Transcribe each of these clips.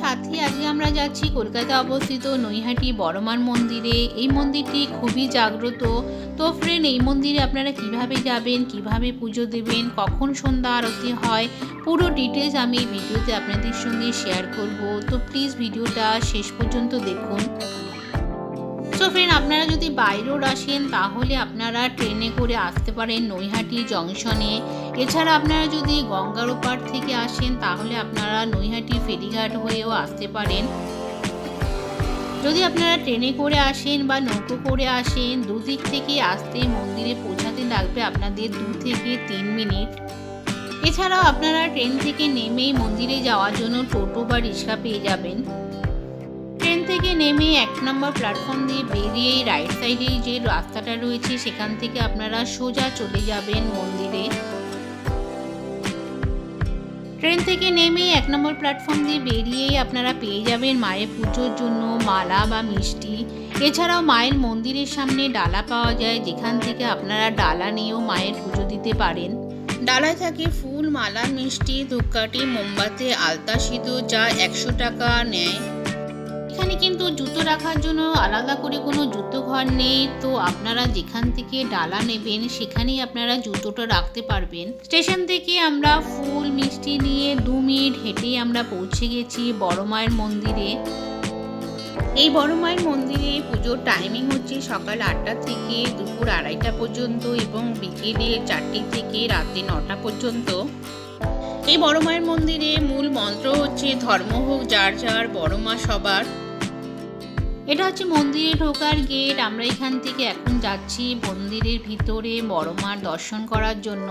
সাথে আজকে আমরা যাচ্ছি কলকাতা অবস্থিত নৈহাটি বড়মার মন্দিরে। এই মন্দিরটি খুবই জাগ্রত। তো ফ্রেন্ড এই মন্দিরে আপনারা কীভাবে যাবেন, কীভাবে পুজো দেবেন, কখন সন্ধ্যা আরতি হয়, পুরো ডিটেলস আমি এই ভিডিওতে আপনাদের সঙ্গে শেয়ার করব। তো প্লিজ ভিডিওটা শেষ পর্যন্ত দেখুন। সো ফ্রেন্ড আপনারা যদি বাই রোড আসেন, তাহলে আপনারা ট্রেনে করে আসতে পারেন নৈহাটি জংশনে। এছাড়া আপনারা যদি গঙ্গার ওপার থেকে আসেন, তাহলে আপনারা নৈহাটি ফেরিঘাট হয়েও আসতে পারেন। যদি আপনারা ট্রেনে করে আসেন বা নৌকো করে আসেন, দুদিক থেকে আসতে মন্দিরে পৌঁছাতে লাগবে আপনাদের দু থেকে তিন মিনিট। এছাড়াও আপনারা ট্রেন থেকে নেমেই মন্দিরে যাওয়ার জন্য টোটো বা রিক্সা পেয়ে যাবেন। থেকে নেমে এক নম্বর প্ল্যাটফর্ম দিয়ে বেরিয়ে রাইট সাইডে যে রাস্তাটা রয়েছে, সেখান থেকে আপনারা সোজা চলে যাবেন মন্দিরে। ট্রেন থেকে নেমে এক নম্বর প্ল্যাটফর্ম দিয়ে বেরিয়েই আপনারা পেয়ে যাবেন মায়ের পুজোর জন্য মালা বা মিষ্টি। এছাড়াও মায়ের মন্দিরের সামনে ডালা পাওয়া যায়, যেখান থেকে আপনারা ডালা নিয়েও মায়ের পুজো দিতে পারেন। ডালায় থাকে ফুল, মালা, মিষ্টি, ধূপকাঠি, মোমবাতি, আলতা, সিঁদুর, যা একশো টাকা নেয়। এখানে কিন্তু জুতো রাখার জন্য আলাদা করে কোনো জুতো ঘর নেই। তো আপনারা যেখান থেকে ডালা নেবেন, সেখানেই আপনারা জুতোটা রাখতে পারবেন। স্টেশন থেকে আমরা ফুল, মিষ্টি নিয়ে দু মিনিট হেঁটেই আমরা পৌঁছে গেছি বড় মায়ের মন্দিরে। এই বড় মায়ের মন্দিরে পুজোর টাইমিং হচ্ছে সকাল আটটা থেকে দুপুর আড়াইটা পর্যন্ত এবং বিকেলে চারটে থেকে রাতে নটা পর্যন্ত। এই বড় মায়ের মন্দিরে মূল মন্ত্র হচ্ছে ধর্ম হোক, যার যার, বড় মা সবার। এটা হচ্ছে মন্দিরে ঢোকার গেট আমরা এখান থেকে এখন যাচ্ছি মন্দিরের ভিতরে বড় মার দর্শন করার জন্য।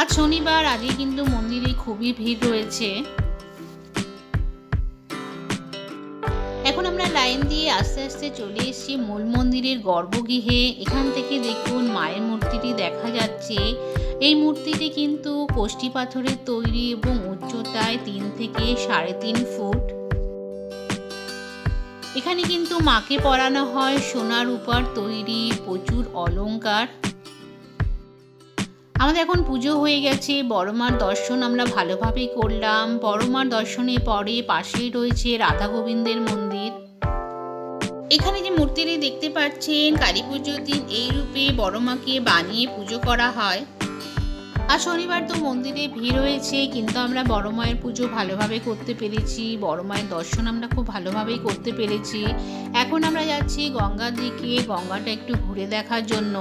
আজ শনিবার আজকে কিন্তু মন্দিরে খুবই ভিড় রয়েছে। এখন আমরা লাইন দিয়ে আস্তে আস্তে চলে এসেছি মূল মন্দিরের গর্ভগৃহে। এখান থেকে দেখুন মায়ের মূর্তিটি দেখা যাচ্ছে। এই মূর্তিটি কিন্তু কোষ্টি পাথরের তৈরি এবং উচ্চতায় তিন থেকে সাড়ে তিন ফুট। এখানে কিন্তু মাকে পরানো হয়, সোনার উপর তৈরি প্রচুর অলংকার। আমাদের এখন পুজো হয়ে গেছে, বড়মার দর্শন আমরা ভালোভাবেই করলাম। বড়মার দর্শনের পরে পাশেই রয়েছে রাধা গোবিন্দের মন্দির। এখানে যে মূর্তিটি দেখতে পাচ্ছেন, কালী পুজোর দিন এই রূপে বড়মাকে বানিয়ে পুজো করা হয়। আর শনিবার তো মন্দিরে ভিড় হয়েছে কিন্তু আমরা বড় মায়ের পুজো ভালোভাবে করতে পেরেছি, বড় মায়ের দর্শন আমরা খুব ভালোভাবেই করতে পেরেছি। এখন আমরা যাচ্ছি গঙ্গার দিকে, গঙ্গাটা একটু ঘুরে দেখার জন্য।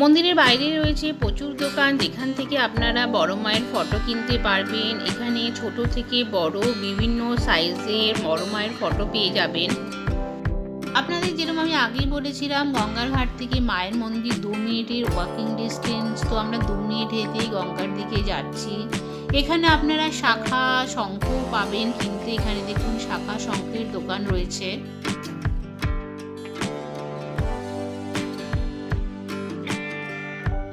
মন্দিরের বাইরে রয়েছে প্রচুর দোকান, যেখান থেকে আপনারা বড় মায়ের ফটো কিনতে পারবেন। এখানে ছোট থেকে বড় বিভিন্ন সাইজের বড় মায়ের ফটো পেয়ে যাবেন। আপনাদের যেরকম আমি আগেই বলেছিলাম, গঙ্গার ঘাট থেকে মায়ের মন্দির দু মিনিটের ওয়াকিং ডিস্টেন্স তো আমরা দু মিনিট হেঁটেই গঙ্গার দিকে যাচ্ছি। এখানে আপনারা শাখা শঙ্খ পাবেন, কিন্তু এখানে দেখুন শাখা শঙ্খের দোকান রয়েছে।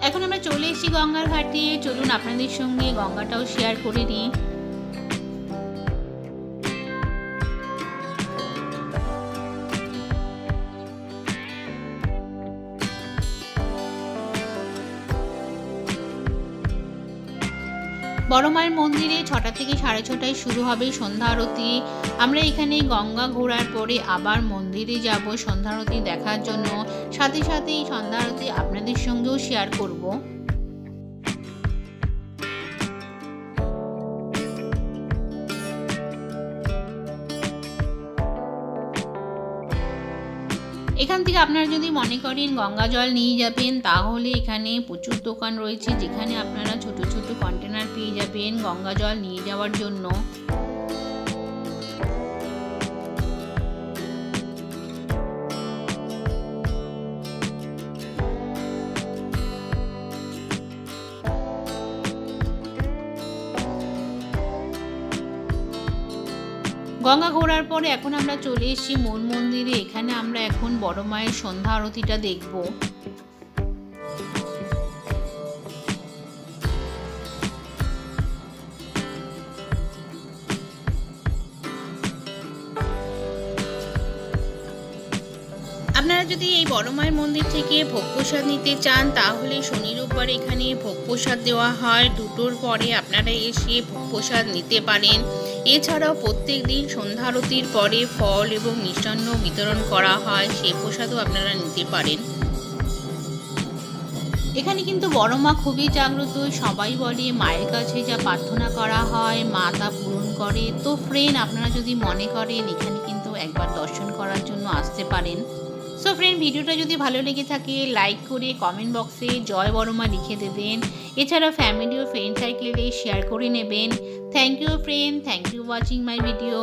এখন আমরা চলে এসেছি গঙ্গার ঘাটে। চলুন আপনাদের সঙ্গে গঙ্গাটাও শেয়ার করে নিই। বড় মায়ের মন্দিরে ছটা থেকে সাড়ে ছটায় শুরু হবে সন্ধ্যা আরতি। আমরা এখানে গঙ্গা ঘোরার পরে আবার মন্দিরে যাব সন্ধ্যা আরতি দেখার জন্য। সাথে সাথে সন্ধ্যা আরতি আপনাদের সঙ্গেও শেয়ার করব। এখান থেকে আপনারা যদি মনে করেন গঙ্গা জল নিয়ে যাবেন, তাহলে এখানে প্রচুর দোকান রয়েছে যেখানে আপনারা ছোট ছোট কন্টেনার পেয়ে যাবেন গঙ্গা জল নিয়ে যাওয়ার জন্য। গঙ্গা ঘোরার পরে এখন আমরা চলে এসেছি মন মন্দিরে। এখানে আমরা এখন বড় মায়ের সন্ধ্যা আরতিটা দেখব। আপনারা যদি এই বড় মায়ের মন্দির থেকে ভোগ প্রসাদ নিতে চান, তাহলে শনি রোববার এখানে ভোগ প্রসাদ দেওয়া হয়। দুটোর পরে আপনারা এসে ভোগ প্রসাদ নিতে পারেন। এছাড়াও প্রত্যেক দিন সন্ধ্যা আরতির পরে ফল এবং মিষ্টান্ন বিতরণ করা হয়, সেই প্রসাদও আপনারা নিতে পারেন। এখানে কিন্তু বড় মা খুবই জাগ্রত, সবাই বলে মায়ের কাছে যা প্রার্থনা করা হয়, মা তা পূরণ করে। তো ফ্রেন্ড আপনারা যদি মনে করেন, এখানে কিন্তু একবার দর্শন করার জন্য আসতে পারেন। সো ফ্রেন্ড ভিডিওটা যদি ভালো লেগে থাকে লাইক করে কমেন্ট বক্সে জয় বড়মা লিখে দেবেন। এছাড়া ফ্যামিলি ও ফ্রেন্ড সার্কেলে শেয়ার করে নেবেন। Thank you friend thank you watching my video